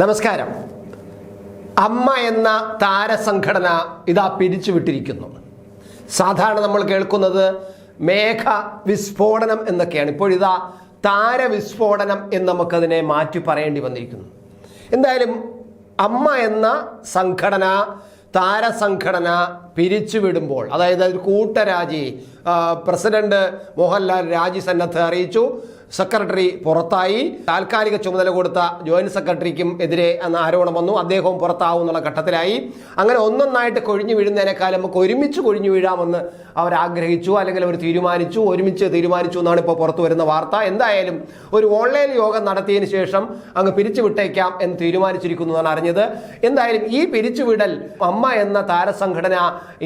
നമസ്കാരം. അമ്മ എന്ന താരസംഘടന ഇതാ പിരിച്ചു വിട്ടിരിക്കുന്നു സാധാരണ നമ്മൾ കേൾക്കുന്നത് മേഘ വിസ്ഫോടനം എന്നൊക്കെയാണ്. ഇപ്പോഴിതാ താരവിസ്ഫോടനം എന്ന് നമുക്കതിനെ മാറ്റി പറയേണ്ടി വന്നിരിക്കുന്നു. എന്തായാലും അമ്മ എന്ന സംഘടന താരസംഘടന പിരിച്ചുവിടുമ്പോൾ അതായത് കൂട്ടരാജി പ്രസിഡന്റ് മോഹൻലാൽ രാജി സന്നദ്ധ അറിയിച്ചു. സെക്രട്ടറി പുറത്തായി. താൽക്കാലിക ചുമതല കൊടുത്ത ജോയിന്റ് സെക്രട്ടറിക്കും എതിരെ എന്ന ആരോപണം വന്നു. അദ്ദേഹവും പുറത്താവും എന്നുള്ള ഘട്ടത്തിലായി. അങ്ങനെ ഒന്നൊന്നായിട്ട് കൊഴിഞ്ഞു വീഴുന്നതിനേക്കാൾ നമുക്ക് ഒരുമിച്ച് കൊഴിഞ്ഞു വീഴാമെന്ന് അവർ ആഗ്രഹിച്ചു അല്ലെങ്കിൽ അവർ തീരുമാനിച്ചു ഒരുമിച്ച് തീരുമാനിച്ചു എന്നാണ് ഇപ്പോൾ പുറത്തു വരുന്ന വാർത്ത. എന്തായാലും ഒരു ഓൺലൈൻ യോഗം നടത്തിയതിന് ശേഷം അങ്ങ് പിരിച്ചുവിട്ടേക്കാം എന്ന് തീരുമാനിച്ചിരിക്കുന്നു എന്നാണ് അറിഞ്ഞത്. എന്തായാലും ഈ പിരിച്ചുവിടൽ അമ്മ എന്ന താരസംഘടന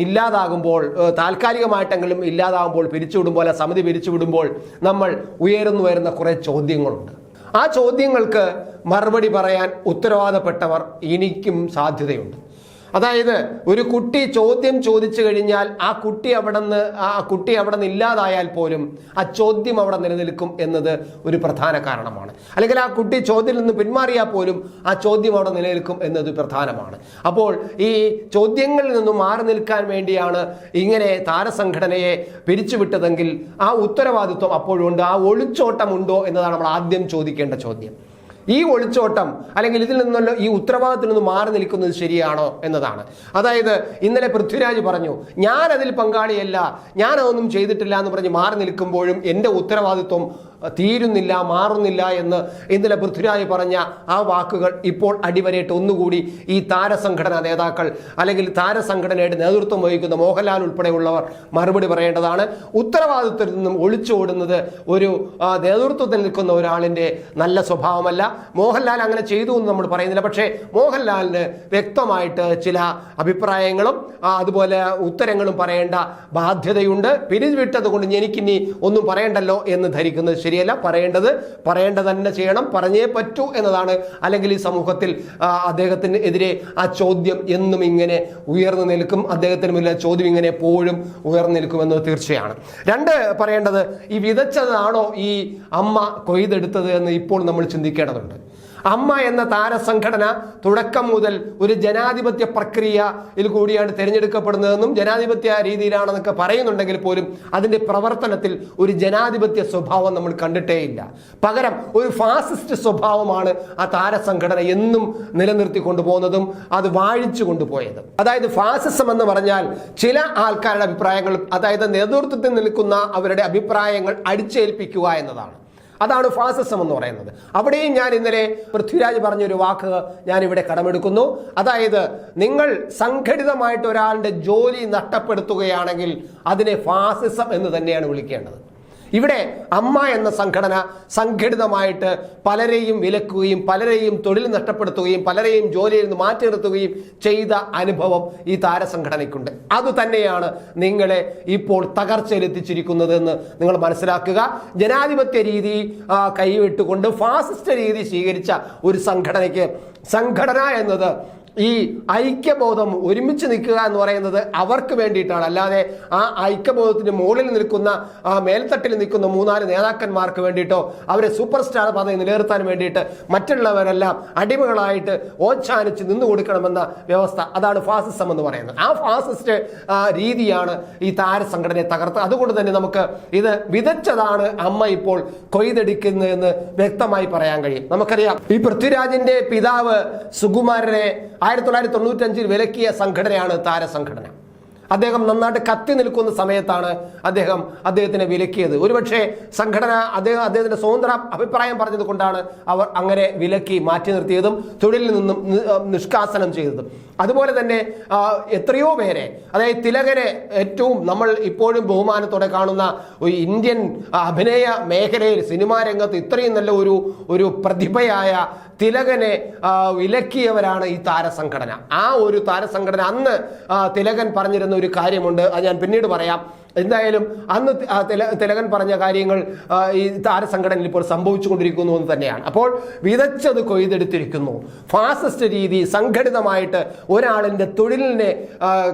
ഇല്ലാതാകുമ്പോൾ താൽക്കാലികമായിട്ടെങ്കിലും ഇല്ലാതാകുമ്പോൾ പിരിച്ചുവിടുമ്പോൾ സമിതി പിരിച്ചുവിടുമ്പോൾ നമ്മൾ ഉയർന്നു വരുന്ന കുറേ ചോദ്യങ്ങളുണ്ട്. ആ ചോദ്യങ്ങൾക്ക് മറുപടി പറയാൻ ഉത്തരവാദപ്പെട്ടവർ എനിക്കും സാധ്യതയുണ്ട്. അതായത് ഒരു കുട്ടി ചോദ്യം ചോദിച്ചു കഴിഞ്ഞാൽ ആ കുട്ടി അവിടെ നിന്ന് ആ കുട്ടി അവിടെ നിന്ന് ഇല്ലാതായാൽ പോലും ആ ചോദ്യം അവിടെ നിലനിൽക്കും എന്നത് ഒരു പ്രധാന കാരണമാണ്. അല്ലെങ്കിൽ ആ കുട്ടി ചോദ്യത്തിൽ നിന്ന് പിന്മാറിയാൽ പോലും ആ ചോദ്യം അവിടെ നിലനിൽക്കും എന്നത് പ്രധാനമാണ്. അപ്പോൾ ഈ ചോദ്യങ്ങളിൽ നിന്നും മാറി നിൽക്കാൻ വേണ്ടിയാണ് ഇങ്ങനെ താരസംഘടനയെ പിരിച്ചുവിട്ടതെങ്കിൽ ആ ഉത്തരവാദിത്വം അപ്പോഴുണ്ട് ആ ഒളിച്ചോട്ടമുണ്ടോ എന്നതാണ് നമ്മൾ ആദ്യം ചോദിക്കേണ്ട ചോദ്യം. ഈ ഒളിച്ചോട്ടം അല്ലെങ്കിൽ ഇതിൽ നിന്നുള്ള ഈ ഉത്തരവാദിത്തത്തിൽ നിന്ന് മാറി നിൽക്കുന്നത് ശരിയാണോ എന്നതാണ്. അതായത് ഇന്നലെ പൃഥ്വിരാജ് പറഞ്ഞു ഞാൻ അതിൽ പങ്കാളിയല്ല ഞാൻ അതൊന്നും ചെയ്തിട്ടില്ല എന്ന് പറഞ്ഞ് മാറി നിൽക്കുമ്പോഴും എന്റെ ഉത്തരവാദിത്വം തീരുന്നില്ല മാറുന്നില്ല എന്ന് ഇന്നലെ പൃഥ്വിരാജ് പറഞ്ഞ ആ വാക്കുകൾ ഇപ്പോൾ അടിവരയിട്ട് ഒന്നുകൂടി ഈ താരസംഘടനാ നേതാക്കൾ അല്ലെങ്കിൽ താരസംഘടനയുടെ നേതൃത്വം വഹിക്കുന്ന മോഹൻലാൽ ഉൾപ്പെടെയുള്ളവർ മറുപടി പറയേണ്ടതാണ്. ഉത്തരവാദിത്വത്തിൽ നിന്നും ഒളിച്ചോടുന്നത് ഒരു നേതൃത്വത്തിൽ നിൽക്കുന്ന ഒരാളിന്റെ നല്ല സ്വഭാവമല്ല. മോഹൻലാൽ അങ്ങനെ ചെയ്തു എന്ന് നമ്മൾ പറയുന്നില്ല. പക്ഷേ മോഹൻലാലിന് വ്യക്തമായിട്ട് ചില അഭിപ്രായങ്ങളും അതുപോലെ ഉത്തരങ്ങളും പറയേണ്ട ബാധ്യതയുണ്ട്. പിരിഞ്ഞുവിട്ടത് കൊണ്ട് എനിക്കിനി ഒന്നും പറയണ്ടല്ലോ എന്ന് ധരിക്കുന്നത് ശരിയല്ല പറയേണ്ടത് പറയേണ്ടത് തന്നെ ചെയ്യണം പറഞ്ഞേ പറ്റൂ എന്നതാണ്. അല്ലെങ്കിൽ ഈ സമൂഹത്തിൽ അദ്ദേഹത്തിന് എതിരെ ആ ചോദ്യം എന്നും ഇങ്ങനെ ഉയർന്നു നിൽക്കും അദ്ദേഹത്തിന് മുന്നിൽ ചോദ്യം ഇങ്ങനെ എപ്പോഴും ഉയർന്നു നിൽക്കുമെന്നത് തീർച്ചയാണ്. രണ്ട് പറയേണ്ടത് ഈ വിതച്ചതാണോ ഈ അമ്മ കൊയ്തെടുത്തത് എന്ന് ഇപ്പോൾ നമ്മൾ ചിന്തിക്കേണ്ടതുണ്ട്. അമ്മ എന്ന താരസംഘടന തുടക്കം മുതൽ ഒരു ജനാധിപത്യ പ്രക്രിയയിൽ കൂടിയാണ് തിരഞ്ഞെടുക്കപ്പെടുന്നതെന്നും ജനാധിപത്യ രീതിയിലാണെന്നൊക്കെ പറയുന്നുണ്ടെങ്കിൽ പോലും അതിന്റെ പ്രവർത്തനത്തിൽ ഒരു ജനാധിപത്യ സ്വഭാവം നമ്മൾ കണ്ടിട്ടേയില്ല. പകരം ഒരു ഫാസിസ്റ്റ് സ്വഭാവമാണ് ആ താരസംഘടന എന്നും നിലനിർത്തി കൊണ്ടുപോകുന്നതും അത് വാഴിച്ചു കൊണ്ടുപോയത്. അതായത് ഫാസിസം എന്ന് പറഞ്ഞാൽ ചില ആൾക്കാരുടെ അഭിപ്രായങ്ങൾ അതായത് നേതൃത്വത്തിൽ നിൽക്കുന്ന അവരുടെ അഭിപ്രായങ്ങൾ അടിച്ചേൽപ്പിക്കുക എന്നതാണ്. അതാണ് ഫാസിസം എന്ന് പറയുന്നത്. അവിടെയും ഞാൻ ഇന്നലെ പൃഥ്വിരാജ് പറഞ്ഞൊരു വാക്ക് ഞാൻ ഇവിടെ കടമെടുക്കുന്നു. അതായത് നിങ്ങൾ സംഘടിതമായിട്ട് ഒരാളുടെ ജോലി നഷ്ടപ്പെടുത്തുകയാണെങ്കിൽ അതിനെ ഫാസിസം എന്ന് തന്നെയാണ് വിളിക്കേണ്ടത്. ഇവിടെ അമ്മ എന്ന സംഘടന സംഘടിതമായിട്ട് പലരെയും വിലക്കുകയും പലരെയും തൊഴിൽ നഷ്ടപ്പെടുത്തുകയും പലരെയും ജോലിയിൽ നിന്ന് മാറ്റി നിർത്തുകയും ചെയ്ത അനുഭവം ഈ താരസംഘടനയ്ക്കുണ്ട്. അതുതന്നെയാണ് നിങ്ങളെ ഇപ്പോൾ തകർച്ചയിലെത്തിച്ചിരിക്കുന്നത് എന്ന് നിങ്ങൾ മനസ്സിലാക്കുക. ജനാധിപത്യ രീതി കൈവിട്ടുകൊണ്ട് ഫാസിസ്റ്റ് രീതി സ്വീകരിച്ച ഒരു സംഘടനയ്ക്ക് സംഘടന എന്നത് ഈ ഐക്യബോധം ഒരുമിച്ച് നിൽക്കുക എന്ന് പറയുന്നത് അവർക്ക് വേണ്ടിയിട്ടാണ്. അല്ലാതെ ആ ഐക്യബോധത്തിന് മുകളിൽ നിൽക്കുന്ന ആ മേൽത്തട്ടിൽ നിൽക്കുന്ന മൂന്നാൽ നേതാക്കന്മാർക്ക് വേണ്ടിയിട്ടോ അവരെ സൂപ്പർ സ്റ്റാർ പദവി നിലനിർത്താൻ വേണ്ടിയിട്ട് മറ്റുള്ളവരെല്ലാം അടിമകളായിട്ട് ഓച്ചാനിച്ച് നിന്നു കൊടുക്കണമെന്ന വ്യവസ്ഥ അതാണ് ഫാസിസം എന്ന് പറയുന്നത്. ആ ഫാസിസ്റ്റ് രീതിയാണ് ഈ താരസംഘടനയെ തകർത്ത് അതുകൊണ്ട് തന്നെ നമുക്ക് ഇത് വിതച്ചതാണ് അമ്മ ഇപ്പോൾ കൊയ്തെടുക്കുന്നതെന്ന് വ്യക്തമായി പറയാൻ കഴിയും. നമുക്കറിയാം ഈ പൃഥ്വിരാജിന്റെ പിതാവ് സുകുമാരനെ ആയിരത്തി തൊള്ളായിരത്തി തൊണ്ണൂറ്റഞ്ചിൽ വിലക്കിയ സംഘടനയാണ് താരസംഘടന. അദ്ദേഹം നന്നായിട്ട് കത്തി നിൽക്കുന്ന സമയത്താണ് അദ്ദേഹം അദ്ദേഹത്തിനെ വിലക്കിയത്. ഒരുപക്ഷെ സംഘടന അദ്ദേഹം അദ്ദേഹത്തിന്റെ സ്വതന്ത്ര അഭിപ്രായം പറഞ്ഞത് കൊണ്ടാണ് അവർ അങ്ങനെ വിലക്കി മാറ്റി നിർത്തിയതും തൊഴിലിൽ നിന്നും നിഷ്കാസനം ചെയ്തതും. അതുപോലെ തന്നെ എത്രയോ പേരെ അതായത് തിലകരെ ഏറ്റവും നമ്മൾ ഇപ്പോഴും ബഹുമാനത്തോടെ കാണുന്ന ഒരു ഇന്ത്യൻ അഭിനയ മേഖലയിൽ സിനിമാ രംഗത്ത് ഇത്രയും നല്ല ഒരു ഒരു പ്രതിഭയായ തിലകനെ വിലക്കിയവരാണ് ഈ താരസംഘടന. ആ ഒരു താരസംഘടന അന്ന് തിലകൻ പറഞ്ഞിരുന്ന ഒരു കാര്യമുണ്ട്. അത് ഞാൻ പിന്നീട് പറയാം. എന്തായാലും അന്ന് തിലകൻ പറഞ്ഞ കാര്യങ്ങൾ ഈ താരസംഘടനയിൽ ഇപ്പോൾ സംഭവിച്ചുകൊണ്ടിരിക്കുന്നു എന്ന് തന്നെയാണ്. അപ്പോൾ വിതച്ചത് കൊയ്തെടുത്തിരിക്കുന്നു. ഫാസിസ്റ്റ് രീതി സംഘടിതമായിട്ട് ഒരാളിന്റെ തൊഴിലിനെ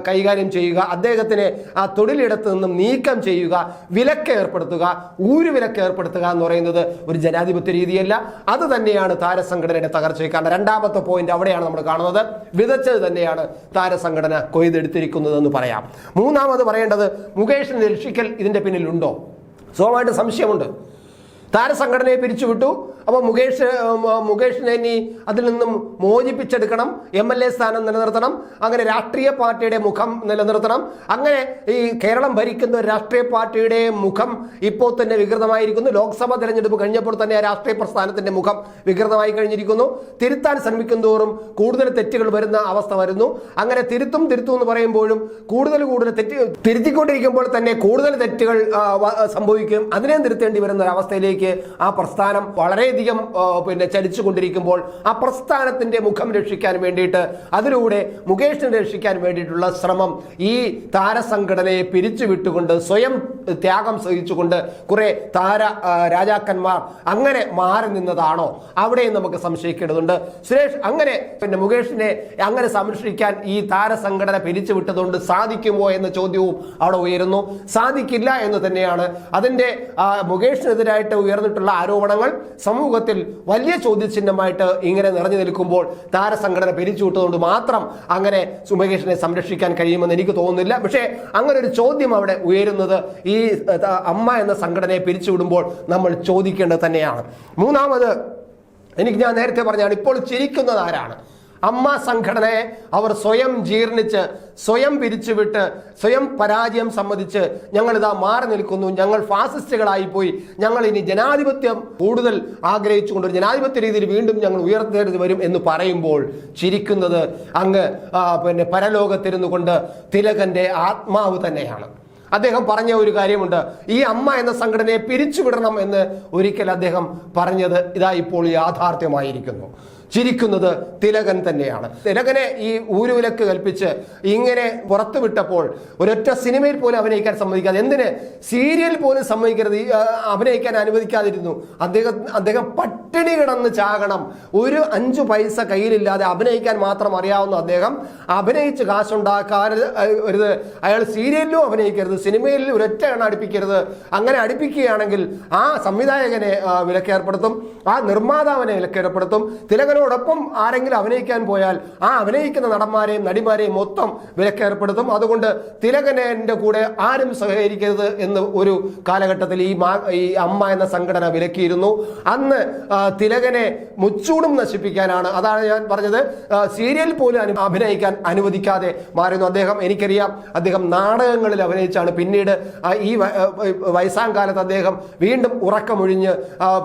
കൈകാര്യം ചെയ്യുക അദ്ദേഹത്തിനെ ആ തൊഴിലിടത്ത് നിന്നും നീക്കം ചെയ്യുക വിലക്ക് ഏർപ്പെടുത്തുക ഊരു വിലക്ക് ഏർപ്പെടുത്തുക എന്ന് പറയുന്നത് ഒരു ജനാധിപത്യ രീതിയല്ല. അത് തന്നെയാണ് താരസംഘടനയുടെ തകർച്ചയ്ക്ക് കാരണം. രണ്ടാമത്തെ പോയിന്റ് അവിടെയാണ് നമ്മൾ കാണുന്നത്. വിതച്ചത് തന്നെയാണ് താരസംഘടന കൊയ്തെടുത്തിരിക്കുന്നതെന്ന് പറയാം. മൂന്നാമത് പറയേണ്ടത് മുകേഷിനെ രക്ഷിക്കൽ ഇതിന്റെ പിന്നിലുണ്ടോ? സ്വഭാവമായിട്ട് സംശയമുണ്ട്. താരസംഘടനയെ പിരിച്ചുവിട്ടു. അപ്പോൾ മുകേഷ് മുകേഷിനെ ഇനി അതിൽ നിന്നും മോചിപ്പിച്ചെടുക്കണം. എം എൽ എ സ്ഥാനം നിലനിർത്തണം. അങ്ങനെ രാഷ്ട്രീയ പാർട്ടിയുടെ മുഖം നിലനിർത്തണം. അങ്ങനെ ഈ കേരളം ഭരിക്കുന്ന ഒരു രാഷ്ട്രീയ പാർട്ടിയുടെ മുഖം ഇപ്പോൾ തന്നെ വികൃതമായിരിക്കുന്നു. ലോക്സഭാ തെരഞ്ഞെടുപ്പ് കഴിഞ്ഞപ്പോൾ തന്നെ ആ രാഷ്ട്രീയ പ്രസ്ഥാനത്തിന്റെ മുഖം വികൃതമായി കഴിഞ്ഞിരിക്കുന്നു. തിരുത്താൻ ശ്രമിക്കും തോറും കൂടുതൽ തെറ്റുകൾ വരുന്ന അവസ്ഥ വരുന്നു. അങ്ങനെ തിരുത്തും തിരുത്തും എന്ന് പറയുമ്പോഴും കൂടുതൽ കൂടുതൽ തെറ്റ് തിരുത്തിക്കൊണ്ടിരിക്കുമ്പോൾ തന്നെ കൂടുതൽ തെറ്റുകൾ സംഭവിക്കും. അതിനെ തിരുത്തേണ്ടി വരുന്ന ഒരു അവസ്ഥയിലേക്ക് ആ പ്രസ്ഥാനം വളരെയധികം പിന്നെ പിന്നെ ചലിച്ചുകൊണ്ടിരിക്കുമ്പോൾ ആ പ്രസ്ഥാനത്തിന്റെ മുഖം രക്ഷിക്കാൻ വേണ്ടിയിട്ട് അതിലൂടെ മുകേഷിനെ രക്ഷിക്കാൻ വേണ്ടിയിട്ടുള്ള ശ്രമം ഈ താരസംഘടനയെ പിരിച്ചുവിട്ടുകൊണ്ട് സ്വയം ത്യാഗം സഹിച്ചുകൊണ്ട് കുറെ താര രാജാക്കന്മാർ അങ്ങനെ മാറി നിന്നതാണോ? അവിടെയും നമുക്ക് സംശയിക്കേണ്ടതുണ്ട്. സുരേഷ് അങ്ങനെ പിന്നെ മുകേഷിനെ അങ്ങനെ സംരക്ഷിക്കാൻ ഈ താരസംഘടന പിരിച്ചുവിട്ടതുകൊണ്ട് സാധിക്കുമോ എന്ന ചോദ്യവും അവിടെ ഉയരുന്നു. സാധിക്കില്ല എന്ന് തന്നെയാണ്. അതിന്റെ ആ, മുകേഷിനെതിരായിട്ട് ഉയർന്നിട്ടുള്ള ആരോപണങ്ങൾ സമൂഹത്തിൽ വലിയ ചോദ്യചിഹ്നമായിട്ട് ഇങ്ങനെ നിറഞ്ഞു നിൽക്കുമ്പോൾ താരസംഘടന പിരിച്ചുവിട്ടതുകൊണ്ട് മാത്രം അങ്ങനെ സുമകേഷിനെ സംരക്ഷിക്കാൻ കഴിയുമെന്ന് എനിക്ക് തോന്നുന്നില്ല. പക്ഷേ അങ്ങനെ ഒരു ചോദ്യം അവിടെ ഉയരുന്നത് ഈ അമ്മ എന്ന സംഘടനയെ പിരിച്ചുവിടുമ്പോൾ നമ്മൾ ചോദിക്കേണ്ടത് തന്നെയാണ്. മൂന്നാമത് എനിക്ക് ഞാൻ നേരത്തെ പറഞ്ഞാണ് ഇപ്പോൾ ചിരിക്കുന്നത് ആരാണ്? അമ്മ സംഘടനയെ അവർ സ്വയം ജീർണിച്ച് സ്വയം പിരിച്ചുവിട്ട് സ്വയം പരാജയം സമ്മതിച്ച് ഞങ്ങളിതാ മാറി നിൽക്കുന്നു. ഞങ്ങൾ ഫാസിസ്റ്റുകളായി പോയി. ഞങ്ങൾ ഇനി ജനാധിപത്യം കൂടുതൽ ആഗ്രഹിച്ചുകൊണ്ട് ജനാധിപത്യ രീതിയിൽ വീണ്ടും ഞങ്ങൾ ഉയർത്തേണ്ടി വരും എന്ന് പറയുമ്പോൾ ചിരിക്കുന്നത് അങ്ങ് പിന്നെ പരലോകത്തിരുന്നു കൊണ്ട് തിലകന്റെ ആത്മാവ് തന്നെയാണ്. അദ്ദേഹം പറഞ്ഞ ഒരു കാര്യമുണ്ട്. ഈ അമ്മ എന്ന സംഘടനയെ പിരിച്ചുവിടണം എന്ന് ഒരിക്കൽ അദ്ദേഹം പറഞ്ഞത് ഇതാ ഇപ്പോൾ യാഥാർത്ഥ്യമായിരിക്കുന്നു. ചിരിക്കുന്നത് തിലകൻ തന്നെയാണ്. തിലകനെ ഈ ഊരുവിലക്ക് കൽപ്പിച്ച് ഇങ്ങനെ പുറത്തുവിട്ടപ്പോൾ ഒരൊറ്റ സിനിമയിൽ പോലും അഭിനയിക്കാൻ സമ്മതിക്കാതെ എന്തിന്? സീരിയൽ പോലും സമ്മതിക്കരുത്. അഭിനയിക്കാൻ അനുവദിക്കാതിരുന്നു. അദ്ദേഹം അദ്ദേഹം പട്ടിണി കിടന്ന് ചാകണം. ഒരു അഞ്ചു പൈസ കയ്യിലില്ലാതെ അഭിനയിക്കാൻ മാത്രം അറിയാവുന്ന അദ്ദേഹം അഭിനയിച്ച് കാശുണ്ടാക്കാരുത് അയാൾ സീരിയലിലും അഭിനയിക്കരുത്. സിനിമയിൽ ഒരൊറ്റ എണ്ണം അടുപ്പിക്കരുത്. അങ്ങനെ അടുപ്പിക്കുകയാണെങ്കിൽ ആ സംവിധായകനെ വിലക്കേർപ്പെടുത്തും. ആ നിർമ്മാതാവിനെ വിലക്കേർപ്പെടുത്തും. തിലകനോടൊപ്പം ആരെങ്കിലും അഭിനയിക്കാൻ പോയാൽ ആ അഭിനയിക്കുന്ന നടന്മാരെയും നടിമാരെയും മൊത്തം വിലക്കേർപ്പെടുത്തും. അതുകൊണ്ട് തിലകനെ കൂടെ ആരും സഹകരിക്കരുത് എന്ന് ഒരു കാലഘട്ടത്തിൽ ഈ മാ ഈ അമ്മ എന്ന സംഘടന വിലക്കിയിരുന്നു. അന്ന് തിലകനെ മുച്ചൂടും നശിപ്പിക്കാനാണ്. അതാണ് ഞാൻ പറഞ്ഞത്. സീരിയൽ പോലും അഭിനയിക്കാൻ അനുവദിക്കാതെ മാറുന്നു അദ്ദേഹം എനിക്കറിയാം അദ്ദേഹം നാടകങ്ങളിൽ അഭിനയിച്ചാണ്. പിന്നീട് ഈ വയസ്സാം കാലത്ത് അദ്ദേഹം വീണ്ടും ഉറക്കമൊഴിഞ്ഞ്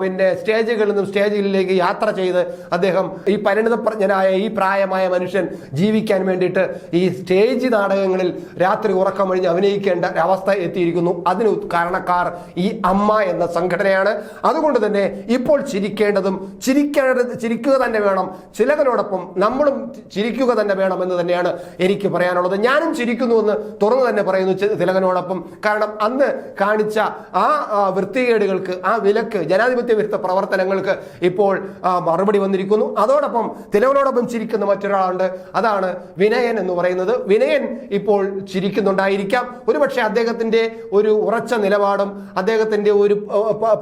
പിന്നെ സ്റ്റേജുകളിൽ നിന്നും സ്റ്റേജിലേക്ക് യാത്ര ചെയ്ത് അദ്ദേഹം ഈ പരിണിതപ്രജ്ഞനായ ഈ പ്രായമായ മനുഷ്യൻ ജീവിക്കാൻ വേണ്ടിയിട്ട് ഈ സ്റ്റേജ് നാടകങ്ങളിൽ രാത്രി ഉറക്കമൊഴിഞ്ഞ് അഭിനയിക്കേണ്ട അവസ്ഥ എത്തിയിരിക്കുന്നു. അതിന് കാരണക്കാർ ഈ അമ്മ എന്ന സംഘടനയാണ്. അതുകൊണ്ട് തന്നെ ഇപ്പോൾ ചിരിക്കേണ്ടതും ചിരിക്കേണ്ടത് ചിരിക്കുക തന്നെ വേണം. ചിലകനോടൊപ്പം നമ്മളും ചിരിക്കുക തന്നെ വേണം എന്ന് തന്നെയാണ് എനിക്ക് പറയാനുള്ളത്. ഞാനും ചിരിക്കുന്നു എന്ന് തുറന്നു തന്നെ പറയുന്നു തിലകനോടൊപ്പം. കാരണം അന്ന് കാണിച്ച ആ, വൃത്തികേടുകൾക്ക് ആ വിലക്ക് ജനാധിപത്യ വിരുദ്ധ പ്രവർത്തനങ്ങൾക്ക് ഇപ്പോൾ മറുപടി വന്നിരിക്കുന്നു. അതോടൊപ്പം തിലവനോടൊപ്പം ചിരിക്കുന്ന മറ്റൊരാളുണ്ട്. അതാണ് വിനയൻ എന്ന് പറയുന്നത്. വിനയൻ ഇപ്പോൾ ചിരിക്കുന്നുണ്ടായിരിക്കാം. ഒരുപക്ഷെ അദ്ദേഹത്തിന്റെ ഒരു ഉറച്ച നിലപാടും അദ്ദേഹത്തിന്റെ ഒരു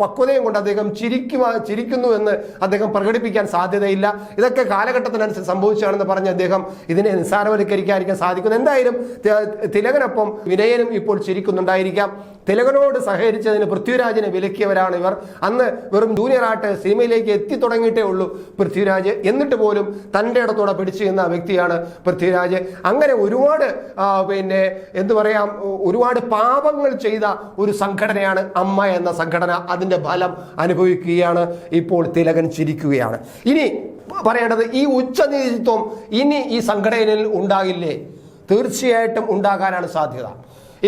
പക്വതയും കൊണ്ട് അദ്ദേഹം ചിരിക്കുക ചിരിക്കുന്നു എന്ന് അദ്ദേഹം പ്രകടിപ്പിക്കാൻ സാധ്യതയില്ല. ഇതൊക്കെ കാലഘട്ടത്തിനനുസരിച്ച് സംഭവിച്ചാണെന്ന് പറഞ്ഞ് അദ്ദേഹം ഇതിനെ നിസ്സാരവൽക്കരിക്കാതിരിക്കാൻ സാധിക്കുന്നു. എന്തായാലും തിലകനൊപ്പം വിനയനും ഇപ്പോൾ ചിരിക്കുന്നുണ്ടായിരിക്കാം. തിലകനോട് സഹകരിച്ചതിന് പൃഥ്വിരാജിനെ വിലക്കിയവരാണ് ഇവർ. അന്ന് വെറും ജൂനിയറായിട്ട് സിനിമയിലേക്ക് എത്തി തുടങ്ങിയിട്ടേ ഉള്ളൂ പൃഥ്വിരാജ്. എന്നിട്ട് പോലും തന്റെ ഇടത്തോടെ പിടിച്ചു നിന്ന വ്യക്തിയാണ് പൃഥ്വിരാജ്. അങ്ങനെ ഒരുപാട് പിന്നെ എന്തു പറയാം ഒരുപാട് പാപങ്ങൾ ചെയ്ത ഒരു സംഘടനയാണ് അമ്മ എന്ന സംഘടന. അതിന്റെ ഫലം അനുഭവിക്കുകയാണ് ഇപ്പോൾ തിലകൻ ചിരിക്കുകയാണ്. ഇനി പറയേണ്ടത് ഈ ഉച്ചനീതിത്വം ഇനി ഈ സംഘടനയിൽ ഉണ്ടാകില്ലേ? തീർച്ചയായിട്ടും ഉണ്ടാകാനാണ് സാധ്യത.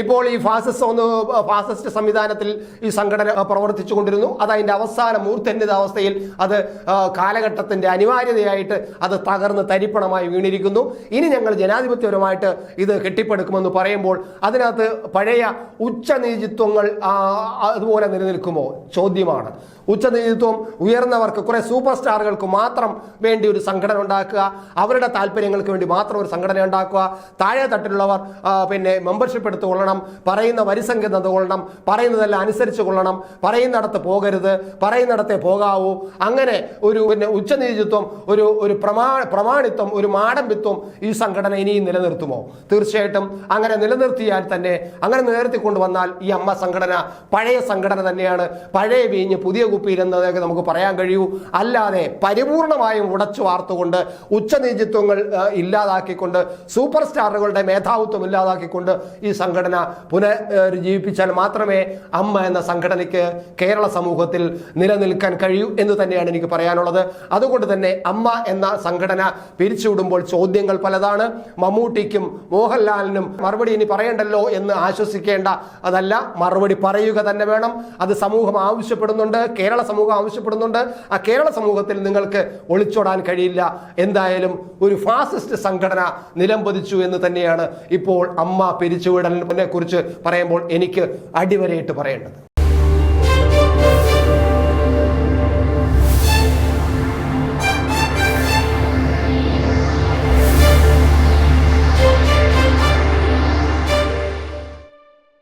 ഇപ്പോൾ ഈ ഫാസിസ്റ്റ് ഒന്ന് ഫാസിസ്റ്റ് സംവിധാനത്തിൽ ഈ സംഘടന പ്രവർത്തിച്ചു കൊണ്ടിരുന്നു അത് അതിന്റെ അവസാന മൂർധന്യതാവസ്ഥയിൽ അത് കാലഘട്ടത്തിന്റെ അനിവാര്യതയായിട്ട് അത് തകർന്ന് തരിപ്പണമായി വീണിരിക്കുന്നു. ഇനി ഞങ്ങൾ ജനാധിപത്യപരമായിട്ട് ഇത് കെട്ടിപ്പടുക്കുമെന്ന് പറയുമ്പോൾ അതിനകത്ത് പഴയ ഉച്ചനീചിത്വങ്ങൾ അതുപോലെ നിലനിൽക്കുമോ? ചോദ്യമാണ്. ഉച്ചനീചിത്വം ഉയർന്നവർക്ക് കുറെ സൂപ്പർ സ്റ്റാറുകൾക്ക് മാത്രം വേണ്ടി ഒരു സംഘടന ഉണ്ടാക്കുക. അവരുടെ താല്പര്യങ്ങൾക്ക് വേണ്ടി മാത്രം ഒരു സംഘടന ഉണ്ടാക്കുക. താഴെ തട്ടിലുള്ളവർ പിന്നെ മെമ്പർഷിപ്പ് എടുത്തു കൊള്ളണം. പറയുന്ന വരിസംഖ്യ കൊള്ളണം. പറയുന്നതെല്ലാം അനുസരിച്ച് കൊള്ളണം. പറയുന്നിടത്ത് പോകരുത്. പറയുന്നിടത്തെ പോകാവൂ. അങ്ങനെ ഒരു പിന്നെ നേതൃത്വം ഒരു ഒരു പ്രമാ പ്രമാണിത്വം ഒരു മാടമ്പിത്വം ഈ സംഘടന ഇനിയും നിലനിർത്തുമോ? തീർച്ചയായിട്ടും അങ്ങനെ നിലനിർത്തിയാൽ തന്നെ അങ്ങനെ നിലനിർത്തിക്കൊണ്ടു വന്നാൽ ഈ അമ്മ സംഘടന പഴയ സംഘടന തന്നെയാണ്. പഴയ വീഞ്ഞ് പുതിയ കുപ്പിയിൽ എന്നതൊക്കെ നമുക്ക് പറയാൻ കഴിയൂ. അല്ലാതെ പരിപൂർണമായും ഉടച്ചു വാർത്തുകൊണ്ട് ഉച്ചനീചിത്വങ്ങൾ ഇല്ലാതാക്കിക്കൊണ്ട് സൂപ്പർ സ്റ്റാറുകളുടെ മേധാവിത്വം ഇല്ലാതാക്കിക്കൊണ്ട് ഈ സംഘടന പുനരുജ്ജീവിപ്പിച്ചാൽ മാത്രമേ അമ്മ എന്ന സംഘടനയ്ക്ക് കേരള സമൂഹത്തിൽ നിലനിൽക്കാൻ കഴിയൂ എന്ന് തന്നെയാണ് എനിക്ക് പറയാനുള്ളത്. അതുകൊണ്ട് തന്നെ അമ്മ എന്ന സംഘടന പിരിച്ചുവിടുമ്പോൾ ചോദ്യങ്ങൾ പലതാണ്. മമ്മൂട്ടിക്കും മോഹൻലാലിനും മറുപടി ഇനി പറയണ്ടല്ലോ എന്ന് ആശ്വസിക്കേണ്ട അതല്ല മറുപടി പറയുക തന്നെ വേണം. അത് സമൂഹം ആവശ്യപ്പെടുന്നുണ്ട്. കേരള സമൂഹം ആവശ്യപ്പെടുന്നുണ്ട്. ആ കേരള സമൂഹത്തിൽ നിങ്ങൾക്ക് ഒളിച്ചോടാൻ കഴിയില്ല. എന്തായാലും ഒരു ഫാസിസ്റ്റ് സംഘടന നിലംപതിച്ചു എന്ന് തന്നെയാണ് ഇപ്പോൾ അമ്മ പിരിച്ചുവിടലിനെ കുറിച്ച് പറയുമ്പോൾ എനിക്ക് അടിവരയിട്ട് പറയേണ്ടത്.